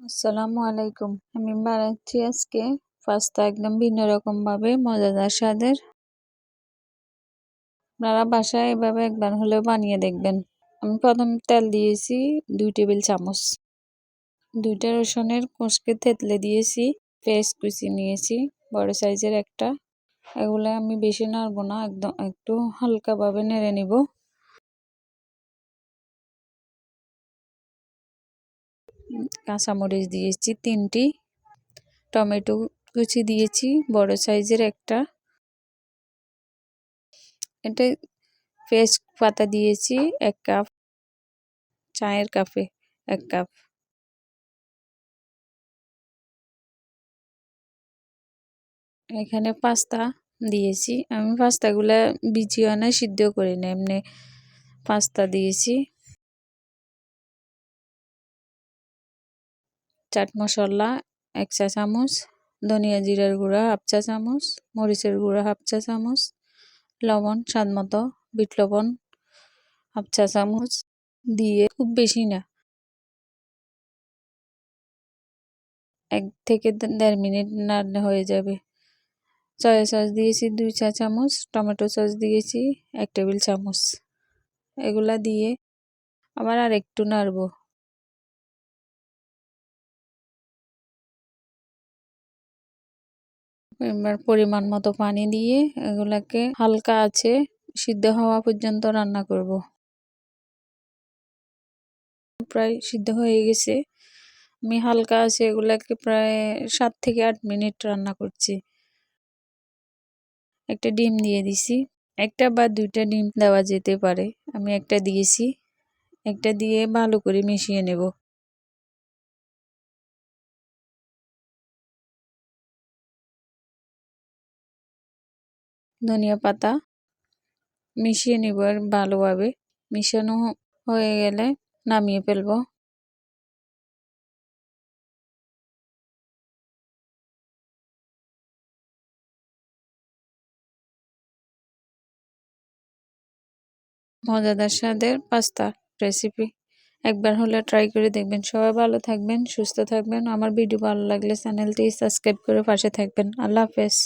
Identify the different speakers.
Speaker 1: আসসালামু আলাইকুম। আমি বানাচ্ছি আজকে পাস্তা একদম ভিন্ন রকম ভাবে, মজাদার স্বাদের। আপনারা বাসায় এভাবে একবার হলেও বানিয়ে দেখবেন। আমি প্রথম তেল দিয়েছি দুই টেবিল চামচ। দুইটা রসুনের কোষকে থেতলে দিয়েছি, পেস্ট কুচি নিয়েছি, বড় সাইজের একটা। এগুলো আমি বেশি নাড়বো না, একদম একটু হালকাভাবে নেড়ে নিব। কাঁচামরিচ দিয়েছি, তিনটি। টমেটো কুচি দিয়েছি, বড় সাইজের একটা। এটা ফ্রেশ পাতা দিয়েছি, এক কাপ। চায়ের কাপে এক কাপ। এখানে পাস্তা দিয়েছি। আমি পাস্তাগুলা না, সিদ্ধ করি না, এমনি পাস্তা দিয়েছি। চাট মশলা, এক চা চামচ, ধনিয়া জিরার গুঁড়া হাফ চা চামচ, মরিচের গুঁড়া হাফ চা চামচ, লবণ স্বাদ মতো, বিট লবণ হাফ চা চামচ দিয়ে খুব বেশি না। এক থেকে দেড় মিনিট রান্না হয়ে যাবে। সয়া সস দিয়েছি দুই চা চামচ, টমেটো সস দিয়েছি এক টেবিল চামচ। এগুলা দিয়ে আবার আর একটু নাড়বো। এবার পরিমাণ মতো পানি দিয়ে এগুলাকে হালকা আছে সিদ্ধ হওয়া পর্যন্ত রান্না করব। প্রায় সিদ্ধ হয়ে গেছে। আমি হালকা আছে এগুলাকে প্রায় সাত থেকে আট মিনিট রান্না করছি। একটা ডিম দিয়ে দিছি। একটা বা দুইটা ডিম দেওয়া যেতে পারে। আমি একটা দিয়েছি। একটা দিয়ে ভালো করে মিশিয়ে নেব। ধনিয়া পাতা মিশিয়ে নিব আর ভালোভাবে। মিশানো হয়ে গেলে নামিয়ে ফেলব। মজাদার স্বাদের পাস্তা রেসিপি একবার হলে ট্রাই করে দেখবেন। সবাই ভালো থাকবেন, সুস্থ থাকবেন। আমার ভিডিও ভালো লাগলে চ্যানেলটি সাবস্ক্রাইব করে পাশে থাকবেন। আল্লাহ হাফেজ।